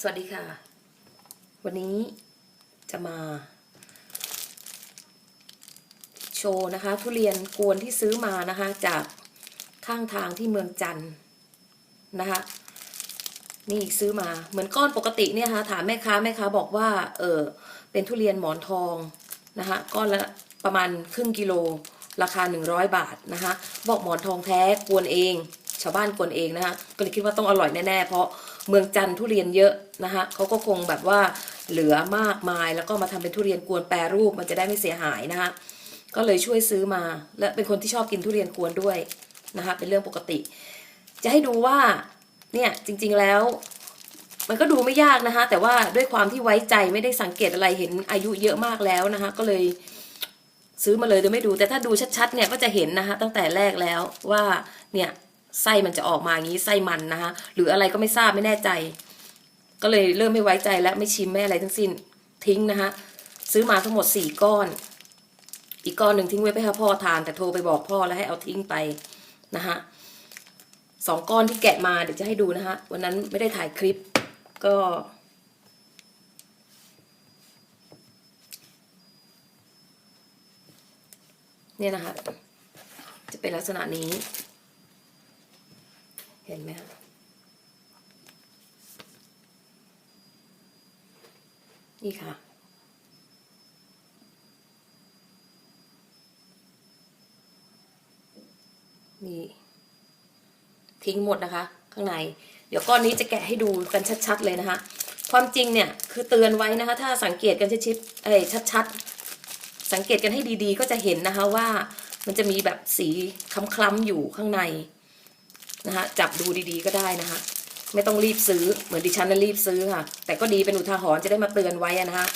สวัสดีค่ะ วันนี้จะมา โชว์นะคะ ทุเรียนกวนที่ซื้อมานะคะ จากข้างทางที่เมืองจันนะคะ นี่ซื้อมาเหมือนก้อนปกติเนี่ยค่ะถามแม่ค้าแม่ค้าบอกว่าเออเป็นทุเรียนหมอนทองนะคะก้อนละประมาณครึ่งกิโลราคา 100 บาทนะคะบอกหมอนทองแท้กวนเอง ชาวบ้านกวนเองนะคะก็เลยคิดว่าต้องอร่อยแน่ๆเพราะ เมืองจันทุเรียนเยอะนะคะเขาก็คงแบบว่าเหลือมากมาย แล้วก็มาทำเป็นทุเรียนกวนแปรรูปมันจะได้ไม่เสียหายนะคะก็เลยช่วยซื้อมา และเป็นคนที่ชอบกินทุเรียนกวนด้วยนะคะเป็นเรื่องปกติ จะให้ดูว่าเนี่ยจริงๆแล้ว มันก็ดูไม่ยากนะคะแต่ว่าด้วยความที่ไว้ใจไม่ได้สังเกตอะไรเห็นอายุเยอะมากแล้วนะคะก็เลยซื้อมาเลยโดยไม่ดู แต่ถ้าดูชัดๆเนี่ยก็จะเห็นนะคะตั้งแต่แรกแล้วว่าเนี่ย ไส้มันจะออกมาอย่างนี้ไส้มันนะคะหรืออะไรก็ไม่ทราบไม่แน่ใจ ก็เลยเริ่มไม่ไว้ใจแล้วไม่ชิมไม่อะไรทั้งสิ้นทิ้งนะคะซื้อมาทั้งหมดสี่ก้อน อีกก้อนหนึ่งทิ้งไว้ไปให้พ่อทาน แต่โทรไปบอกพ่อแล้วให้เอาทิ้งไปนะคะสองก้อนที่แกะมาเดี๋ยวจะให้ดูนะคะวันนั้นไม่ได้ถ่ายคลิปก็ เนี่ยนะคะ จะเป็นลักษณะนี้ เห็นไหมคะนี่ค่ะ นี่ ทิ้งหมดนะคะ ข้างใน เดี๋ยวก้อนนี้จะแกะให้ดูกันชัด ๆ เลยนะคะ ความจริงเนี่ยคือเตือนไว้นะคะ ถ้าสังเกตกันชิดๆเอ้ยชัดๆ สังเกตกันให้ดีๆ ก็จะเห็นนะคะว่ามันจะมีแบบสีคล้ำๆอยู่ข้างใน นะคะจับดูดีๆก็ได้นะคะ ไม่ต้องรีบซื้อเหมือนดิฉันนั้นรีบซื้อค่ะ แต่ก็ดีเป็นอุทาหรณ์จะได้มาเตือนไว้นะคะ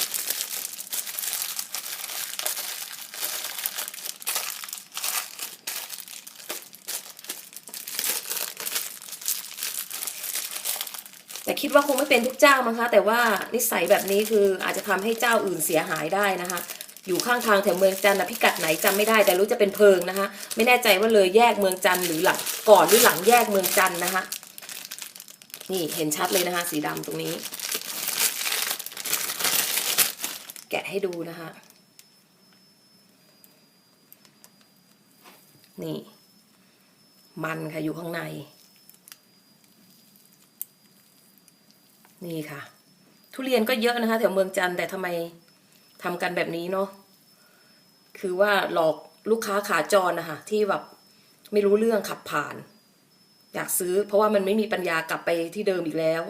แต่คิดว่าคงไม่เป็นทุกเจ้ามั้งคะ แต่ว่านิสัยแบบนี้คืออาจจะทำให้เจ้าอื่นเสียหายได้นะคะ อยู่ข้างทางแถวเมืองจันทร์นะพิกัดไหนจำไม่ได้แต่รู้จะเป็นเพิงนะคะ ไม่แน่ใจว่าเลยแยกเมืองจันทร์หรือหลังก่อนหรือหลังแยกเมืองจันทร์นะคะนี่เห็นชัดเลยนะคะ สีดำตรงนี้ แกะให้ดูนะคะ นี่ มันค่ะอยู่ข้างใน นี่ค่ะ ทุเรียนก็เยอะนะคะแถวเมืองจันทร์แต่ทำไม ทำกันแบบนี้เนาะคือว่าหลอกลูกค้าขาจรนะคะที่แบบไม่รู้เรื่องขับผ่าน อยากซื้อ เพราะว่ามันไม่มีปัญญากลับไปที่เดิมอีกแล้ว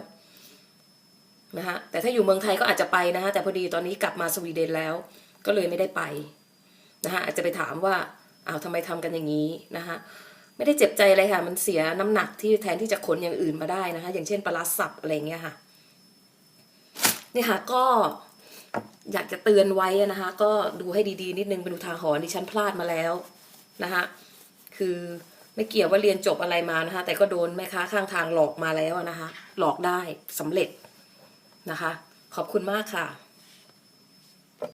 นะคะแต่ถ้าอยู่เมืองไทยก็อาจจะไปนะคะแต่พอดีตอนนี้กลับมาสวีเดนแล้ว ก็เลยไม่ได้ไปนะคะอาจจะไปถามว่าอ้าวทำไมทำกันอย่างนี้นะคะไม่ได้เจ็บใจอะไรค่ะ มันเสียน้ำหนักที่แทนที่จะขนอย่างอื่นมาได้นะคะ อย่างเช่นปลาร้าสับอะไรเงี้ยค่ะนี่ค่ะก็ อยากจะเตือนไว้นะคะ ก็ดูให้ดีๆ นิดนึงเป็นอุทาหรณ์ดิฉันพลาดมาแล้วนะคะคือไม่เกี่ยวว่าเรียนจบอะไรมานะคะ แต่ก็โดนแม่ค้าข้างทางหลอกมาแล้วนะคะ หลอกได้สำเร็จนะคะ ขอบคุณมากค่ะ